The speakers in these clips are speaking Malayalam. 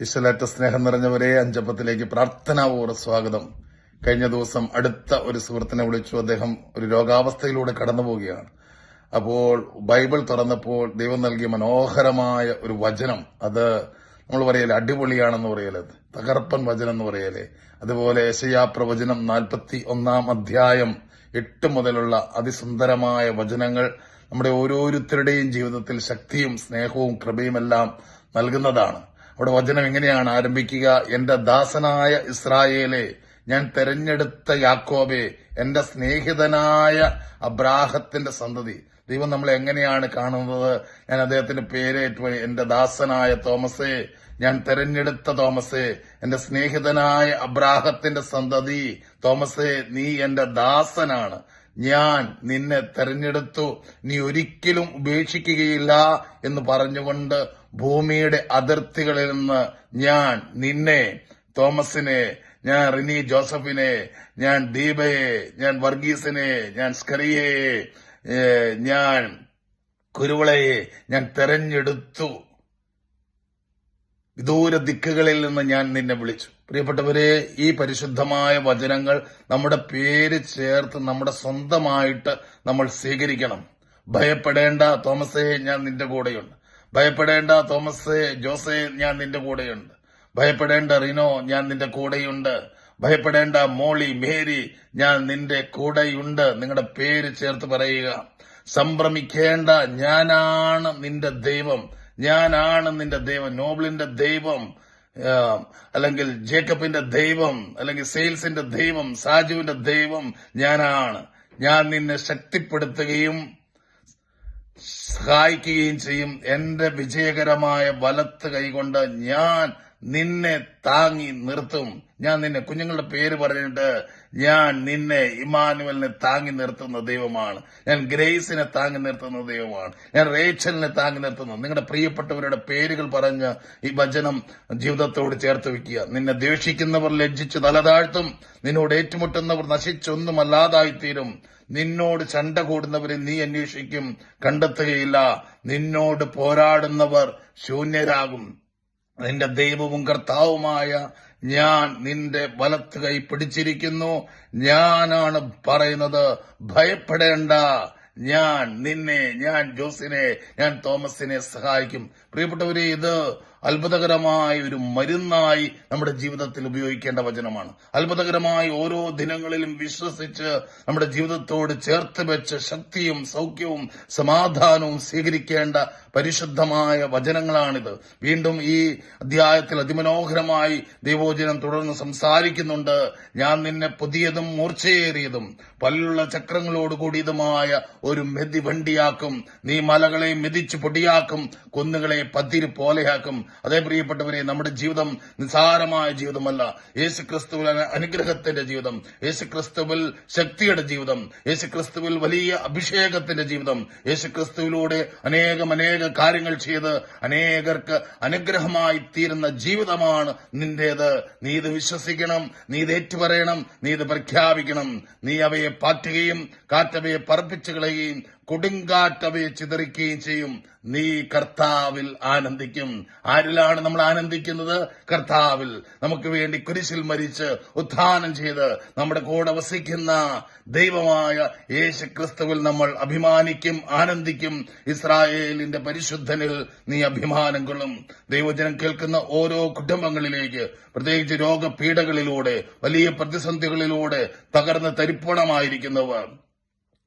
ഈശ്വലേറ്റ സ്നേഹം നിറഞ്ഞവരെ അഞ്ചപ്പത്തിലേക്ക് പ്രാർത്ഥനാപൂർവ സ്വാഗതം. കഴിഞ്ഞ ദിവസം അടുത്ത ഒരു സുഹൃത്തിനെ വിളിച്ചു. അദ്ദേഹം ഒരു രോഗാവസ്ഥയിലൂടെ കടന്നു പോവുകയാണ്. അപ്പോൾ ബൈബിൾ തുറന്നപ്പോൾ ദൈവം നൽകിയ മനോഹരമായ ഒരു വചനം. അത് നമ്മൾ പറയലേ അടിപൊളിയാണെന്ന് പറയല്ലേ തകർപ്പൻ വചനം എന്ന് പറയല്ലേ അതുപോലെ യശയാ പ്രവചനം നാൽപ്പത്തി ഒന്നാം അധ്യായം എട്ട് മുതലുള്ള അതിസുന്ദരമായ വചനങ്ങൾ നമ്മുടെ ഓരോരുത്തരുടെയും ജീവിതത്തിൽ ശക്തിയും സ്നേഹവും കൃപയുമെല്ലാം നൽകുന്നതാണ്. അവിടെ വചനം എങ്ങനെയാണ് ആരംഭിക്കുക? എന്റെ ദാസനായ ഇസ്രായേലെ ഞാൻ തെരഞ്ഞെടുത്ത യാക്കോബെ എന്റെ സ്നേഹിതനായ അബ്രാഹത്തിന്റെ സന്തതി. ദൈവം നമ്മളെ എങ്ങനെയാണ് കാണുന്നത്? ഞാൻ അദ്ദേഹത്തിന്റെ പേരേറ്റു എന്റെ ദാസനായ തോമസേ ഞാൻ തെരഞ്ഞെടുത്ത തോമസേ എന്റെ സ്നേഹിതനായ അബ്രാഹത്തിന്റെ സന്തതി തോമസേ നീ എന്റെ ദാസനാണ്. ഞാൻ നിന്നെ തെരഞ്ഞെടുത്തു. നീ ഒരിക്കലും ഉപേക്ഷിക്കുകയില്ല എന്ന് പറഞ്ഞുകൊണ്ട് ഭൂമിയുടെ അതിർത്തികളിൽ നിന്ന് ഞാൻ നിന്നെ തോമസിനെ ഞാൻ റിനി ജോസഫിനെ ഞാൻ ദീപയെ ഞാൻ വർഗീസിനെ ഞാൻ സ്കറിയയെ ഞാൻ കുരുവളയെ ഞാൻ തെരഞ്ഞെടുത്തു. വിദൂര ദിക്കുകളിൽ നിന്ന് ഞാൻ നിന്നെ വിളിച്ചു. പ്രിയപ്പെട്ടവരെ ഈ പരിശുദ്ധമായ വചനങ്ങൾ നമ്മുടെ പേര് ചേർത്ത് നമ്മുടെ സ്വന്തമായിട്ട് നമ്മൾ സ്വീകരിക്കണം. ഭയപ്പെടേണ്ട തോമസേ ഞാൻ നിന്റെ കൂടെയുണ്ട്. ഭയപ്പെടേണ്ട തോമസ് ജോസേ ഞാൻ നിന്റെ കൂടെയുണ്ട്. ഭയപ്പെടേണ്ട റിനോ ഞാൻ നിന്റെ കൂടെയുണ്ട്. ഭയപ്പെടേണ്ട മോളി മേരി ഞാൻ നിന്റെ കൂടെയുണ്ട്. നിങ്ങളുടെ പേര് ചേർത്ത് പറയുക. സംഭ്രമിക്കേണ്ട ഞാനാണ് നിന്റെ ദൈവം. ഞാനാണ് നിന്റെ ദൈവം. നോബിളിന്റെ ദൈവം അല്ലെങ്കിൽ ജേക്കബിന്റെ ദൈവം അല്ലെങ്കിൽ സെയിൽസിന്റെ ദൈവം സാജുവിന്റെ ദൈവം ഞാനാണ്. ഞാൻ നിന്നെ ശക്തിപ്പെടുത്തുകയും സഹായിക്കുകയും ചെയ്യും. എന്റെ വിജയകരമായ വലത്ത് കൈകൊണ്ട് ഞാൻ നിന്നെ താങ്ങി നിർത്തും. ഞാൻ നിന്നെ കുഞ്ഞുങ്ങളുടെ പേര് പറഞ്ഞിട്ട് ഞാൻ നിന്നെ ഇമാനുവലിനെ താങ്ങി നിർത്തുന്ന ദൈവമാണ്. ഞാൻ ഗ്രേസിനെ താങ്ങി നിർത്തുന്ന ദൈവമാണ്. ഞാൻ റേച്ചലിനെ താങ്ങി നിർത്തുന്നു. നിങ്ങളുടെ പ്രിയപ്പെട്ടവരുടെ പേരുകൾ പറഞ്ഞ് ഈ വചനം ജീവിതത്തോട് ചേർത്ത് വെക്കുക. നിന്നെ ദ്വേഷിക്കുന്നവർ ലജ്ജിച്ച് തലതാഴ്ത്തും. നിന്നോട് ഏറ്റുമുട്ടുന്നവർ നശിച്ചൊന്നുമല്ലാതായിത്തീരും. നിന്നോട് ചണ്ട കൂടുന്നവരെ നീ അന്വേഷിക്കും കണ്ടെത്തുകയില്ല. നിന്നോട് പോരാടുന്നവർ ശൂന്യരാകും. നിന്റെ ദൈവവും കർത്താവുമായ ഞാൻ നിന്റെ വലത്ത് കൈ പിടിച്ചിരിക്കുന്നു. ഞാനാണ് പറയുന്നത്. ഭയപ്പെടേണ്ട. ഞാൻ നിന്നെ ഞാൻ ജോസിനെ ഞാൻ തോമസിനെ സഹായിക്കും. പ്രിയപ്പെട്ടവരെ ഇത് അത്ഭുതകരമായ ഒരു മരുന്നായി നമ്മുടെ ജീവിതത്തിൽ ഉപയോഗിക്കേണ്ട വചനമാണ്. അത്ഭുതകരമായി ഓരോ ദിനങ്ങളിലും വിശ്വസിച്ച് നമ്മുടെ ജീവിതത്തോട് ചേർത്ത് വെച്ച് ശക്തിയും സൗഖ്യവും സമാധാനവും സ്വീകരിക്കേണ്ട പരിശുദ്ധമായ വചനങ്ങളാണിത്. വീണ്ടും ഈ അധ്യായത്തിൽ അതിമനോഹരമായി ദൈവോചനം തുടർന്ന് സംസാരിക്കുന്നുണ്ട്. ഞാൻ നിന്നെ പുതിയതും മൂർച്ചയേറിയതും പല്ലുള്ള ചക്രങ്ങളോട് കൂടിയതുമായ ഒരു മെതി വണ്ടിയാക്കും നീ മലകളെ മെതിച്ചു പൊടിയാക്കും. കുന്നുകളെ പതിര് പോലെയാക്കും. അതേ പ്രിയപ്പെട്ടവരെ നമ്മുടെ ജീവിതം നിസാരമായ ജീവിതമല്ല. യേശു ക്രിസ്തുവിൽ അനുഗ്രഹത്തിന്റെ ജീവിതം യേശു ക്രിസ്തുവിൽ ശക്തിയുടെ ജീവിതം യേശു ക്രിസ്തുവിൽ വലിയ അഭിഷേകത്തിന്റെ ജീവിതം യേശു ക്രിസ്തുവിലൂടെ അനേകം അനേക കാര്യങ്ങൾ ചെയ്ത് അനേകർക്ക് അനുഗ്രഹമായി തീരുന്ന ജീവിതമാണ് നിന്റേത്. നീ ഇത് വിശ്വസിക്കണം നീ ഇത് ഏറ്റുപറയണം നീ ഇത് പ്രഖ്യാപിക്കണം. നീ അവയെ പാറ്റുകയും കാറ്റവയെ പറപ്പിച്ചു കളയുകയും കൊടുങ്കാറ്റവയെ ചിതറിക്കുകയും ചെയ്യും. നീ കർത്താവിൽ ആനന്ദിക്കും. ആരിലാണ് നമ്മൾ ആനന്ദിക്കുന്നത്? കർത്താവിൽ. നമുക്ക് വേണ്ടി കുരിശിൽ മരിച്ച് ഉത്ഥാനം ചെയ്ത് നമ്മുടെ കൂടെ വസിക്കുന്ന ദൈവമായ യേശു ക്രിസ്തുവിൽ നമ്മൾ അഭിമാനിക്കും ആനന്ദിക്കും. ഇസ്രായേലിന്റെ പരിശുദ്ധനിൽ നീ അഭിമാനം കൊള്ളും. ദൈവജനം കേൾക്കുന്ന ഓരോ കുടുംബങ്ങളിലേക്ക് പ്രത്യേകിച്ച് രോഗപീഠകളിലൂടെ വലിയ പ്രതിസന്ധികളിലൂടെ തകർന്ന് തരിപ്പണമായിരിക്കുന്നവർ.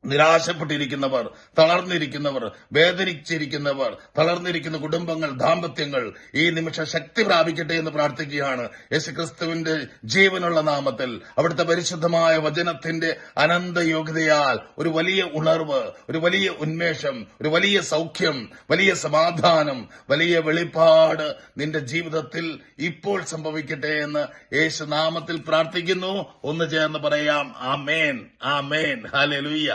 നിരാശപ്പെട്ടിരിക്കുന്നവർ തളർന്നിരിക്കുന്നവർ വേദനിച്ചിരിക്കുന്നവർ തളർന്നിരിക്കുന്ന കുടുംബങ്ങൾ ദാമ്പത്യങ്ങൾ ഈ നിമിഷം ശക്തി പ്രാപിക്കട്ടെ എന്ന് പ്രാർത്ഥിക്കുകയാണ്. യേശുക്രിസ്തുവിന്റെ ജീവനുള്ള നാമത്തിൽ അവിടുത്തെ പരിശുദ്ധമായ വചനത്തിന്റെ അനന്ത യോഗ്യതയാൽ ഒരു വലിയ ഉണർവ് ഒരു വലിയ ഉന്മേഷം ഒരു വലിയ സൗഖ്യം വലിയ സമാധാനം വലിയ വെളിപ്പാട് നിന്റെ ജീവിതത്തിൽ ഇപ്പോൾ സംഭവിക്കട്ടെ എന്ന് യേശു നാമത്തിൽ പ്രാർത്ഥിക്കുന്നു. ഒന്ന് ചേർന്ന് പറയാം ആ മേൻ ആ മേൻ ഹാലലുയ്യ